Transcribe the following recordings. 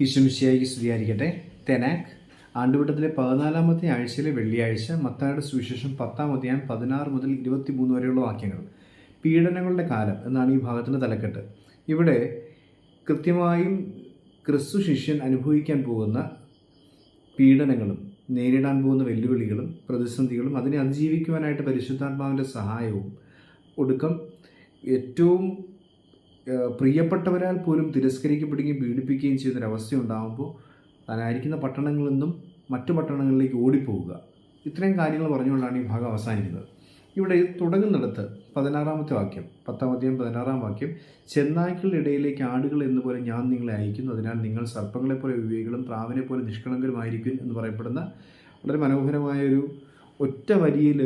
ഈശ്വമിശിയായിക്ക് സ്തുതിയായിരിക്കട്ടെ. തെനാക്ക് ആണ്ടുവട്ടത്തിലെ പതിനാലാമത്തെ ആഴ്ചയിലെ വെള്ളിയാഴ്ച മത്തായുടെ സുവിശേഷം പത്താം അധ്യായം പതിനാറ് മുതൽ ഇരുപത്തി മൂന്ന് വരെയുള്ള വാക്യങ്ങൾ. പീഡനങ്ങളുടെ കാലം എന്നാണ് ഈ ഭാഗത്തിന്റെ തലക്കെട്ട്. ഇവിടെ കൃത്യമായും ക്രിസ്തു ശിഷ്യൻ അനുഭവിക്കാൻ പോകുന്ന പീഡനങ്ങളും നേരിടാൻ പോകുന്ന വെല്ലുവിളികളും പ്രതിസന്ധികളും അതിനെ അതിജീവിക്കുവാനായിട്ട് പരിശുദ്ധാത്മാവിന്റെ സഹായവും ഒടുക്കം ഏറ്റവും പ്രിയപ്പെട്ടവരാൽ പോലും തിരസ്കരിക്കപ്പെടുകയും പീഡിപ്പിക്കുകയും ചെയ്യുന്ന ഒരവസ്ഥ ഉണ്ടാകുമ്പോൾ താനായിരിക്കുന്ന പട്ടണങ്ങളിൽ നിന്നും മറ്റു പട്ടണങ്ങളിലേക്ക് ഓടിപ്പോവുക. ഇത്രയും കാര്യങ്ങൾ പറഞ്ഞുകൊണ്ടാണ് ഈ ഭാഗം അവസാനിക്കുന്നത്. ഇവിടെ തുടങ്ങുന്നിടത്ത് പതിനാറാമത്തെ വാക്യം പത്താമത്തെയും പതിനാറാം വാക്യം ചെന്നായ്ക്കളുടെ ഇടയിലേക്ക് ആടുകൾ എന്ന് പോലെ ഞാൻ നിങ്ങളെ അയക്കുന്നു അതിനാൽ നിങ്ങൾ സർപ്പങ്ങളെപ്പോലെ വിവേകളും പ്രാവിനെ പോലെ നിഷ്കളങ്കരുമായിരിക്കും എന്ന് പറയപ്പെടുന്ന വളരെ മനോഹരമായ ഒരു ഒറ്റ വരിയിൽ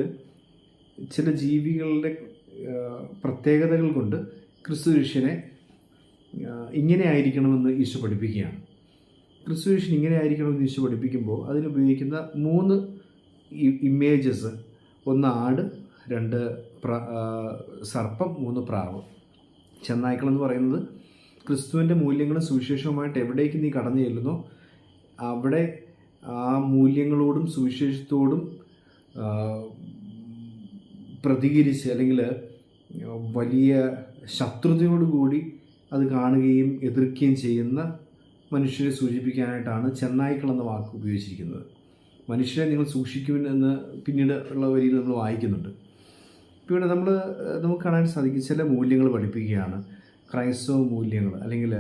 ചില ജീവികളുടെ പ്രത്യേകതകൾ കൊണ്ട് ക്രിസ്തു ശിഷ്യനെ ഇങ്ങനെ ആയിരിക്കണമെന്ന് ഈശോ പഠിപ്പിക്കുകയാണ്. ക്രിസ്തു ശിഷ്യൻ ഇങ്ങനെ ആയിരിക്കണമെന്ന് ഈശോ പഠിപ്പിക്കുമ്പോൾ അതിനുപയോഗിക്കുന്ന മൂന്ന് ഇമേജസ്. ഒന്ന് ആട് രണ്ട് സർപ്പം മൂന്ന് പ്രാവ്. ചെന്നായ്ക്കളെന്ന് പറയുന്നത് ക്രിസ്തുവിന്റെ മൂല്യങ്ങളും സുവിശേഷവുമായിട്ട് എവിടേക്ക് നീ കടന്നു ചെല്ലുന്നോ അവിടെ ആ മൂല്യങ്ങളോടും സുവിശേഷത്തോടും പ്രതികരിച്ച് അല്ലെങ്കിൽ വലിയ ശത്രുതയോടുകൂടി അത് കാണുകയും എതിർക്കുകയും ചെയ്യുന്ന മനുഷ്യരെ സൂചിപ്പിക്കാനായിട്ടാണ് ചെന്നായ്ക്കൾ എന്ന വാക്ക് ഉപയോഗിച്ചിരിക്കുന്നത്. മനുഷ്യരെ നിങ്ങൾ സൂക്ഷിക്കുവിൻ എന്ന് പിന്നീട് ഉള്ള വരിയിൽ നമ്മൾ വായിക്കുന്നുണ്ട്. ഇവിടെ നമ്മൾ നമുക്ക് കാണാൻ സാധിക്കും ചില മൂല്യങ്ങൾ പഠിപ്പിക്കുകയാണ്. ക്രൈസ്തവ മൂല്യങ്ങൾ അല്ലെങ്കിൽ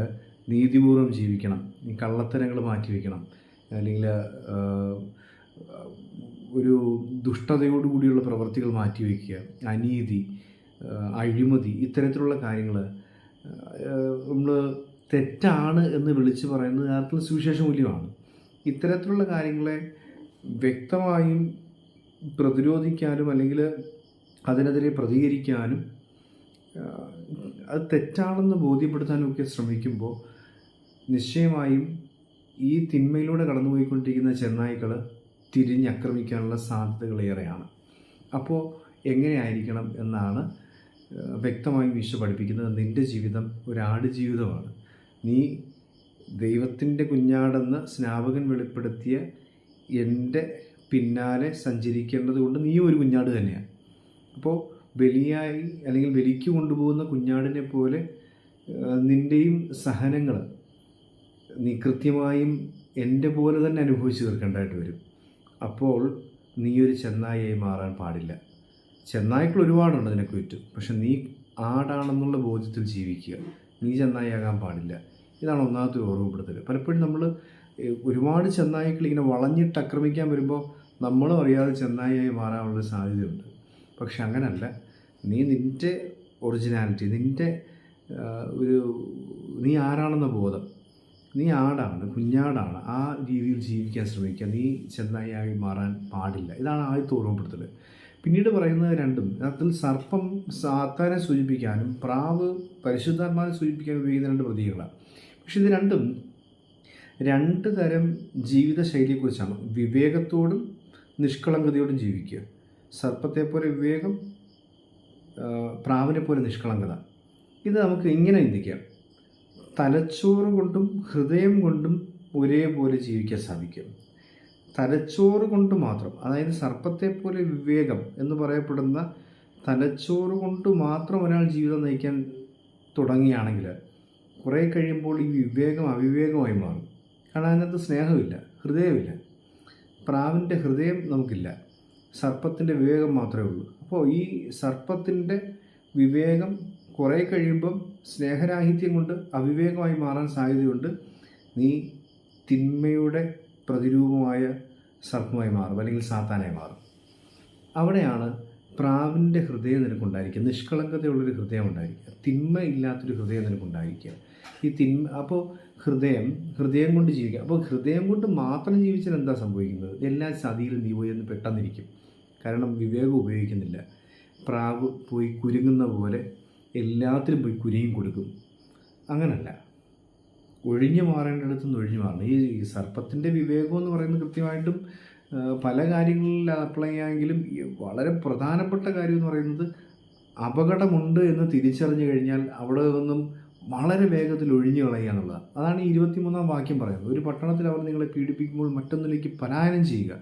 നീതിപൂർവം ജീവിക്കണം കള്ളത്തരങ്ങൾ മാറ്റിവെക്കണം അല്ലെങ്കിൽ ഒരു ദുഷ്ടതയോടുകൂടിയുള്ള പ്രവൃത്തികൾ മാറ്റിവെക്കുക അനീതി അഴിമതി ഇത്തരത്തിലുള്ള കാര്യങ്ങൾ നമ്മൾ തെറ്റാണ് എന്ന് വിളിച്ച് പറയുന്നത് യഥാർത്ഥത്തിൽ സുവിശേഷ മൂല്യമാണ്. ഇത്തരത്തിലുള്ള കാര്യങ്ങളെ വ്യക്തമായും പ്രതിരോധിക്കാനും അല്ലെങ്കിൽ അതിനെതിരെ പ്രതികരിക്കാനും അത് തെറ്റാണെന്ന് ബോധ്യപ്പെടുത്താനും ഒക്കെ ശ്രമിക്കുമ്പോൾ നിശ്ചയമായും ഈ തിന്മയിലൂടെ കടന്നുപോയിക്കൊണ്ടിരിക്കുന്ന ചെന്നായ്ക്കൾ തിരിഞ്ഞാക്രമിക്കാനുള്ള സാധ്യതകളേറെയാണ്. അപ്പോൾ എങ്ങനെയായിരിക്കണം എന്നാണ് വ്യക്തമായും ഈശോ പഠിപ്പിക്കുന്നത് നിന്റെ ജീവിതം ഒരാട് ജീവിതമാണ്. നീ ദൈവത്തിന്റെ കുഞ്ഞാടെന്ന് സ്നാപകൻ വെളിപ്പെടുത്തിയ എന്റെ പിന്നാലെ സഞ്ചരിക്കേണ്ടത് കൊണ്ട് നീ ഒരു കുഞ്ഞാട് തന്നെയാണ് അപ്പോൾ ബലിയായി അല്ലെങ്കിൽ ബലിക്ക് കൊണ്ടുപോകുന്ന കുഞ്ഞാടിനെ പോലെ നിന്റെയും സഹനങ്ങൾ നീ കൃത്യമായും എന്റെ പോലെ തന്നെ അനുഭവിച്ചു തീർക്കേണ്ടതായിട്ട് വരും. അപ്പോൾ നീ ഒരു ചെന്നായിയായി മാറാൻ പാടില്ല. ചെന്നായ്ക്കൾ ഒരുപാടുണ്ട് നിനക്ക് ചുറ്റും പക്ഷെ നീ ആടാണെന്നുള്ള ബോധ്യത്തിൽ ജീവിക്കുക. നീ ചെന്നായിയാകാൻ പാടില്ല. ഇതാണ് ഒന്നാമത്തെ ഓർമ്മപ്പെടുത്തൽ. പലപ്പോഴും നമ്മൾ ഒരുപാട് ചെന്നായ്ക്കൾ ഇങ്ങനെ വളഞ്ഞിട്ട് ആക്രമിക്കാൻ വരുമ്പോൾ നമ്മളും അറിയാതെ ചെന്നായിയായി മാറാനുള്ള സാധ്യതയുണ്ട്. പക്ഷെ അങ്ങനല്ല. നീ നിന്റെ ഒറിജിനാലിറ്റി നിന്റെ ഒരു നീ ആരാണെന്ന ബോധം നീ ആടാണ് കുഞ്ഞാടാണ് ആ രീതിയിൽ ജീവിക്കാൻ ശ്രമിക്കുക. നീ ചെന്നായി മാറാൻ പാടില്ല. ഇതാണ് ആദ്യത്തെ ഓർമ്മപ്പെടുത്തൽ പിന്നീട് പറയുന്നത് രണ്ടും. അതിൽ സർപ്പം സാത്താനെ സൂചിപ്പിക്കാനും പ്രാവ് പരിശുദ്ധാത്മാവിനെ സൂചിപ്പിക്കാനും ഉപയോഗിക്കുന്ന രണ്ട് പ്രതീകങ്ങളാണ്. പക്ഷെ ഇത് രണ്ടും രണ്ട് തരം ജീവിതശൈലിയെക്കുറിച്ചാണ്. വിവേകത്തോടും നിഷ്കളങ്കതയോടും ജീവിക്കുക. സർപ്പത്തെ പോലെ വിവേകം പ്രാവിനെ പോലെ നിഷ്കളങ്കത. ഇത് നമുക്ക് ഇങ്ങനെ ചിന്തിക്കാം. തലച്ചോറ് കൊണ്ടും ഹൃദയം കൊണ്ടും ഒരേപോലെ ജീവിക്കാൻ സാധിക്കും. തലച്ചോറ് കൊണ്ട് മാത്രം അതായത് സർപ്പത്തെ പോലെ വിവേകം എന്ന് പറയപ്പെടുന്ന തലച്ചോറ് കൊണ്ട് മാത്രം ഒരാൾ ജീവിതം നയിക്കാൻ തുടങ്ങിയാണെങ്കിൽ കുറേ കഴിയുമ്പോൾ ഈ വിവേകം അവിവേകമായി മാറും. കാരണം അതിനകത്ത് സ്നേഹമില്ല ഹൃദയമില്ല. പ്രാവിന്റെ ഹൃദയം നമുക്കില്ല സർപ്പത്തിന്റെ വിവേകം മാത്രമേ ഉള്ളൂ. അപ്പോൾ ഈ സർപ്പത്തിന്റെ വിവേകം കുറേ കഴിയുമ്പം സ്നേഹരാഹിത്യം കൊണ്ട് അവിവേകമായി മാറാൻ സാധ്യതയുണ്ട്. നീ തിന്മയുടെ പ്രതിരൂപമായ സർപ്പമായി മാറും അല്ലെങ്കിൽ സാത്താനായി മാറും. അവിടെയാണ് പ്രാവിന്റെ ഹൃദയം നിനക്കുണ്ടായിരിക്കുക. നിഷ്കളങ്കതയുള്ളൊരു ഹൃദയം ഉണ്ടായിരിക്കുക. തിന്മ ഇല്ലാത്തൊരു ഹൃദയം നിനക്കുണ്ടായിരിക്കുക. ഈ തിന്മ അപ്പോൾ ഹൃദയം ഹൃദയം കൊണ്ട് ജീവിക്കുക. അപ്പോൾ ഹൃദയം കൊണ്ട് മാത്രം ജീവിച്ചാൽ എന്താ സംഭവിക്കുന്നത്? എല്ലാ ചതിയിലും നീ പോയി എന്ന് പെട്ടെന്നിരിക്കും. കാരണം വിവേകം ഉപയോഗിക്കുന്നില്ല. പ്രാവ് പോയി കുരുങ്ങുന്ന പോലെ എല്ലാത്തിലും പോയി കുരുങ്ങി കൊടുക്കും. അങ്ങനല്ല. ഒഴിഞ്ഞു മാറേണ്ടിടത്തു നിന്ന് ഒഴിഞ്ഞു മാറണം. ഈ സർപ്പത്തിന്റെ വിവേകം എന്ന് പറയുന്നത് കൃത്യമായിട്ടും പല കാര്യങ്ങളിൽ അപ്ലൈ ചെയ്യാമെങ്കിലും വളരെ പ്രധാനപ്പെട്ട കാര്യം എന്ന് പറയുന്നത് അപകടമുണ്ട് എന്ന് തിരിച്ചറിഞ്ഞു കഴിഞ്ഞാൽ അവിടെ നിന്നും വളരെ വേഗത്തിൽ ഒഴിഞ്ഞു കളയുക എന്നുള്ളതാണ്. അതാണ് ഈ ഇരുപത്തിമൂന്നാം വാക്യം പറയുന്നത്. ഒരു പട്ടണത്തിൽ അവർ നിങ്ങളെ പീഡിപ്പിക്കുമ്പോൾ മറ്റൊന്നിലേക്ക് പലായനം ചെയ്യുക.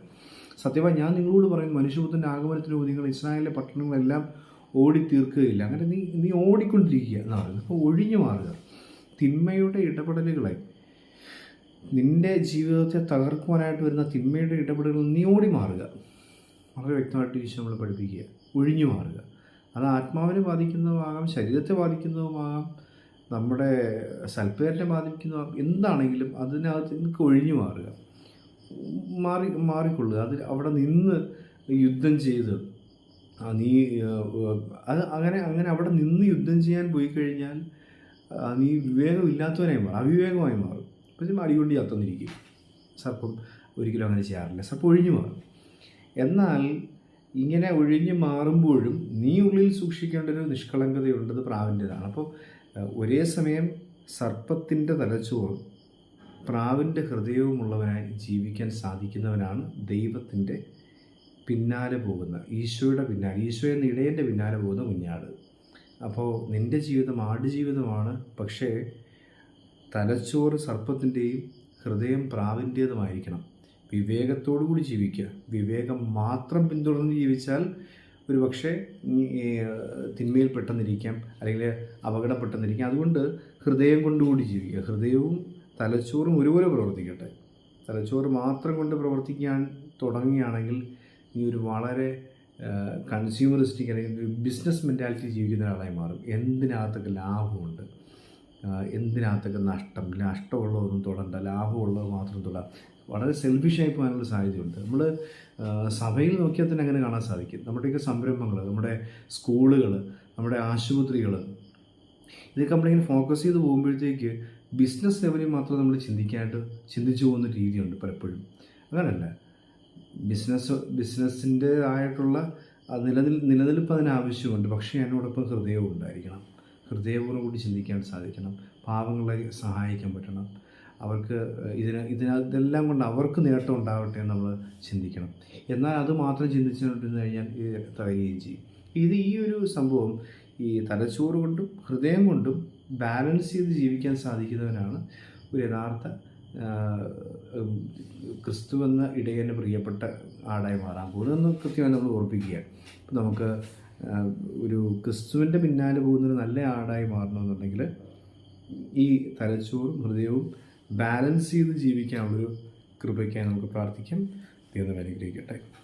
സത്യമായി ഞാൻ നിങ്ങളോട് പറയുന്നു മനുഷ്യപുത്രന്റെ ആഗമനത്തിന് നിങ്ങൾ ഇസ്രായേലിലെ പട്ടണങ്ങളെല്ലാം ഓടി തീർക്കുകയില്ല അങ്ങനെ നീ നീ ഓടിക്കൊണ്ടിരിക്കുക എന്നാണ്. അപ്പോൾ ഒഴിഞ്ഞു മാറുക. തിന്മയുടെ ഇടപെടലുകളെ നിന്റെ ജീവിതത്തെ തകർക്കുവാനായിട്ട് വരുന്ന തിന്മയുടെ ഇടപെടലുകൾ നീ ഓടി മാറുക വളരെ വ്യക്തമായിട്ട് ഈശോ നമ്മൾ പഠിപ്പിക്കുക. ഒഴിഞ്ഞു മാറുക. അത് ആത്മാവിനെ ബാധിക്കുന്നതുമാകാം ശരീരത്തെ ബാധിക്കുന്നതുമാകാം നമ്മുടെ സൽപ്പേരിനെ ബാധിക്കുന്നതാകാം എന്താണെങ്കിലും അതിനകത്ത് നിങ്ങൾക്ക് ഒഴിഞ്ഞു മാറുക. മാറി മാറിക്കൊള്ളുക. അതിൽ അവിടെ നിന്ന് യുദ്ധം ചെയ്ത് നീ അത് അങ്ങനെ അങ്ങനെ അവിടെ നിന്ന് യുദ്ധം ചെയ്യാൻ പോയി കഴിഞ്ഞാൽ നീ വിവേകമില്ലാത്തവനായി മാറും അവിവേകമായി മാറും. അപ്പം അടികൊണ്ട് ചത്തന്നിരിക്കും സർപ്പം ഒരിക്കലും അങ്ങനെ ചെയ്യാറില്ല സർപ്പം ഒഴിഞ്ഞു മാറും. എന്നാൽ ഇങ്ങനെ ഒഴിഞ്ഞു മാറുമ്പോഴും നീ ഉള്ളിൽ സൂക്ഷിക്കേണ്ട ഒരു നിഷ്കളങ്കതയുണ്ടത് പ്രാവിന്റെതാണ്. അപ്പോൾ ഒരേ സമയം സർപ്പത്തിന്റെ തലച്ചോറും പ്രാവിന്റെ ഹൃദയവുമുള്ളവനായി ജീവിക്കാൻ സാധിക്കുന്നവനാണ് ദൈവത്തിന്റെ പിന്നാലെ പോകുന്ന ഈശോയുടെ പിന്നാലെ ഈശോ എന്ന ഇടയന്റെ പിന്നാലെ പോകുന്ന കുഞ്ഞാട്. അപ്പോൾ നിന്റെ ജീവിതം ആടുജീവിതമാണ് പക്ഷേ തലച്ചോറ് സർപ്പത്തിന്റെയും ഹൃദയം പ്രാവിന്റേതുമായിരിക്കണം വിവേകത്തോടു കൂടി ജീവിക്കുക. വിവേകം മാത്രം പിന്തുടർന്ന് ജീവിച്ചാൽ ഒരു പക്ഷേ തിന്മയിൽ പെട്ടെന്നിരിക്കാം അല്ലെങ്കിൽ അപകടപ്പെട്ടെന്നിരിക്കാം. അതുകൊണ്ട് ഹൃദയം കൊണ്ടുകൂടി ജീവിക്കുക. ഹൃദയവും തലച്ചോറും ഒരുപോലെ പ്രവർത്തിക്കട്ടെ. തലച്ചോറ് മാത്രം കൊണ്ട് പ്രവർത്തിക്കാൻ തുടങ്ങുകയാണെങ്കിൽ നീ ഒരു വളരെ കൺസ്യൂമറിസ്റ്റിക് അല്ലെങ്കിൽ ഒരു ബിസിനസ് മെന്റാലിറ്റി ജീവിക്കുന്ന ഒരാളായി മാറും. എന്തിനകത്തൊക്കെ ലാഭമുണ്ട്? എന്തിനകത്തൊക്കെ നഷ്ടം? നഷ്ടമുള്ളതൊന്നും തൊടണ്ട. ലാഭമുള്ളത് മാത്രം തൊടാം. വളരെ സെൽഫിഷായി പോകാനുള്ള സാഹചര്യമുണ്ട്. നമ്മൾ സഭയിൽ നോക്കിയാൽ തന്നെ അങ്ങനെ കാണാൻ സാധിക്കും. നമ്മുടെയൊക്കെ സംരംഭങ്ങൾ നമ്മുടെ സ്കൂളുകൾ നമ്മുടെ ആശുപത്രികൾ ഇതൊക്കെ നമ്മളിങ്ങനെ ഫോക്കസ് ചെയ്ത് പോകുമ്പോഴത്തേക്ക് ബിസിനസ് ലെവലിൽ മാത്രം നമ്മൾ ചിന്തിക്കാനായിട്ട് ചിന്തിച്ചു പോകുന്ന രീതിയുണ്ട് പലപ്പോഴും. അങ്ങനല്ല. ബിസിനസ് ബിസിനസ്സിന്റെതായിട്ടുള്ള നിലനിൽ നിലനിൽപ്പ് അതിന് ആവശ്യമുണ്ട്. പക്ഷേ അതിനോടൊപ്പം ഹൃദയവും ഉണ്ടായിരിക്കണം. ഹൃദയപൂർവം കൂടി ചിന്തിക്കാൻ സാധിക്കണം. പാവങ്ങളെ സഹായിക്കാൻ പറ്റണം. അവർക്ക് ഇതിന് ഇതെല്ലാം കൊണ്ട് അവർക്ക് നേട്ടം ഉണ്ടാവട്ടെ എന്ന് നമ്മൾ ചിന്തിക്കണം. എന്നാൽ അത് മാത്രം ചിന്തിച്ചുകൊണ്ടിരുന്ന് കഴിഞ്ഞാൽ ഇത് തകരുകയും ചെയ്യും. ഇത് ഈ ഒരു സംഭവം ഈ തലച്ചോറ് കൊണ്ടും ഹൃദയം കൊണ്ടും ബാലൻസ് ചെയ്ത് ജീവിക്കാൻ സാധിക്കുന്നവനാണ് ഒരു യഥാർത്ഥ ക്രിസ്തു എന്ന ഇടയന് പ്രിയപ്പെട്ട ആടായി മാറാൻ പോകുന്നതെന്ന് കൃത്യമായി നമ്മൾ ഓർപ്പിക്കുക. ഇപ്പം നമുക്ക് ഒരു ക്രിസ്തുവിന്റെ പിന്നാലെ പോകുന്നൊരു നല്ല ആടായി മാറണമെന്നുണ്ടെങ്കിൽ ഈ തലച്ചോറും ഹൃദയവും ബാലൻസ് ചെയ്ത് ജീവിക്കാനുള്ളൊരു കൃപയ്ക്കായി നമുക്ക് പ്രാർത്ഥിക്കാം. ദൈവം അനുഗ്രഹിക്കട്ടെ.